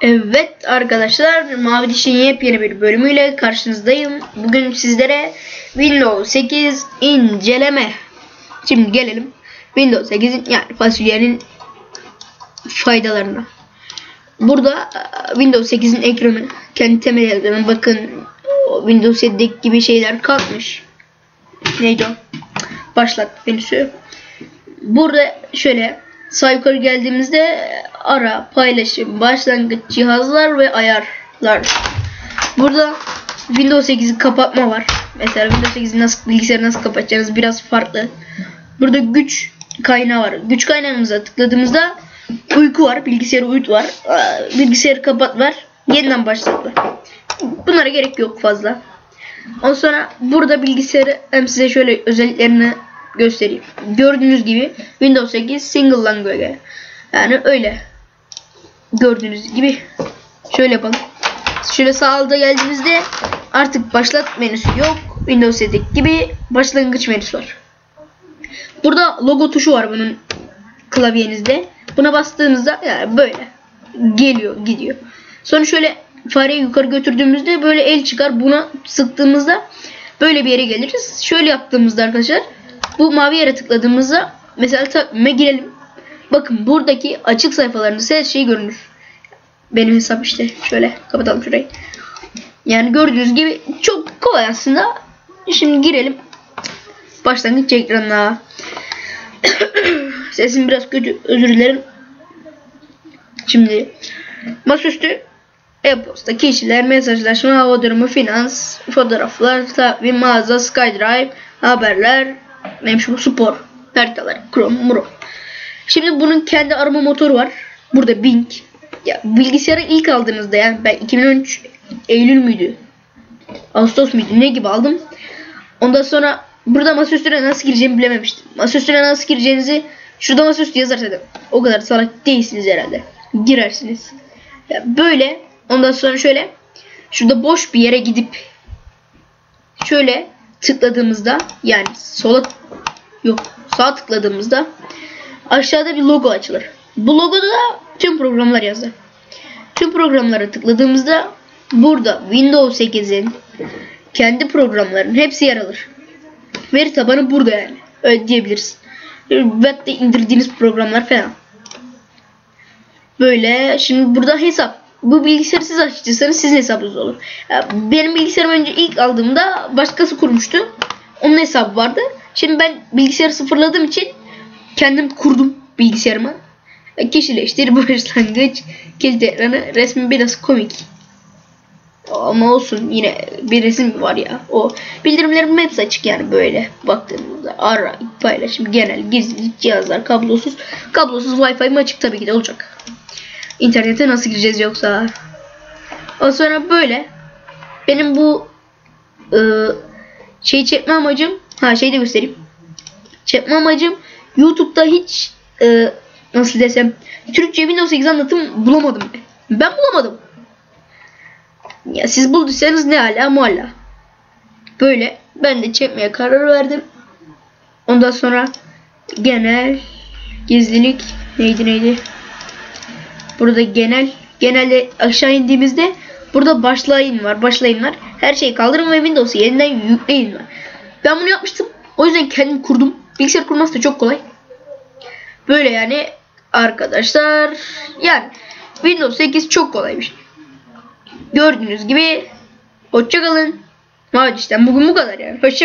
Evet arkadaşlar Mavi Diş'in yepyeni bir bölümüyle karşınızdayım. Bugün sizlere Windows 8 inceleme. Şimdi gelelim Windows 8'in yani fasulyenin faydalarına. Burada e, Windows 8'in ekranı kendi temel ekranı bakın Windows 7'deki gibi şeyler kalkmış. Neydi o? Başlat menüsü. Burada şöyle sağ yukarı geldiğimizde ara, paylaşım, başlangıç, cihazlar ve ayarlar. Burada Windows 8'i kapatma var. Mesela Windows 8'i nasıl bilgisayarı nasıl kapatacağınız biraz farklı. Burada güç kaynağı var. Güç kaynağımıza tıkladığımızda uyku var, bilgisayarı uyut var, bilgisayarı kapat var, yeniden başlat. Bunlara gerek yok fazla. Ondan sonra burada bilgisayarı hem size şöyle özelliklerini göstereyim. Gördüğünüz gibi Windows 8 single language. Yani öyle. Gördüğünüz gibi şöyle yapalım. Şöyle sağ alta geldiğimizde artık başlat menüsü yok. Windows 7 gibi başlangıç menüsü var. Burada logo tuşu var bunun klavyenizde. Buna bastığınızda yani böyle geliyor gidiyor. Sonra şöyle fareyi yukarı götürdüğümüzde böyle el çıkar. Buna sıktığımızda böyle bir yere geliriz. Şöyle yaptığımızda arkadaşlar bu mavi yere tıkladığımızda mesela takvime girelim. Bakın buradaki açık sayfalarında her şey görünür. Benim hesap işte. Şöyle kapatalım şurayı. Yani gördüğünüz gibi çok kolay aslında. Şimdi girelim. Başlangıç ekranına. Sesim biraz kötü. Özür dilerim. Şimdi masaüstü e-posta, kişiler, mesajlaşma, hava durumu, finans, fotoğraflar, takvim, mağaza, SkyDrive, haberler, neymiş bu spor, haritalar, Chrome, Muro. Şimdi bunun kendi arama motoru var. Burada Bing. Ya bilgisayarı ilk aldığınızda yani ben 2013 Eylül müydü? Ağustos muydu? Ne gibi aldım? Ondan sonra burada masaüstüne nasıl gireceğimi bilememiştim. Masaüstüne nasıl gireceğinizi şurada masaüstü yazar dedim. O kadar salak değilsiniz herhalde. Girersiniz. Ya böyle ondan sonra şöyle şurada boş bir yere gidip şöyle tıkladığımızda yani sola yok sağa tıkladığımızda aşağıda bir logo açılır. Bu logoda da tüm programlar yazar. Tüm programlara tıkladığımızda burada Windows 8'in kendi programların hepsi yer alır. Veri tabanı burada yani. Öyle diyebiliriz. Web'de indirdiğiniz programlar falan. Böyle şimdi burada hesap. Bu bilgisayarı siz açtıysanız sizin hesabınız olur. Benim bilgisayarım önce ilk aldığımda başkası kurmuştu. Onun hesabı vardı. Şimdi ben bilgisayarı sıfırladığım için kendim kurdum bilgisayarımı. Kişileştir başlangıç kilit ekranı resmi biraz komik. Ama olsun yine bir resim var ya o bildirimlerim hepsi açık yani böyle baktığımızda ara paylaşım genel gizlilik cihazlar kablosuz kablosuz wifi'm açık tabii ki de olacak. İnternete nasıl gireceğiz yoksa? O sonra böyle benim bu ıı, şey çekme amacım ha şey de göstereyim. Çekme amacım YouTube'da hiç ıı, nasıl desem Türkçe Windows 8 anlatım bulamadım ben. Ben bulamadım. Ya siz bulduysanız ne hala mualla. Böyle ben de çekmeye karar verdim. Ondan sonra genel gizlilik neydi neydi? Burada genel genelde aşağı indiğimizde burada başlayın var. Başlayın var. Her şeyi kaldırın ve Windows'u yeniden yükleyin var. Ben bunu yapmıştım. O yüzden kendim kurdum. Bilgisayar kurması da çok kolay. Böyle yani arkadaşlar yani Windows 8 çok kolaymış. Gördüğünüz gibi hoşçakalın. Mavi bugün bu kadar yani. Hoşçakalın.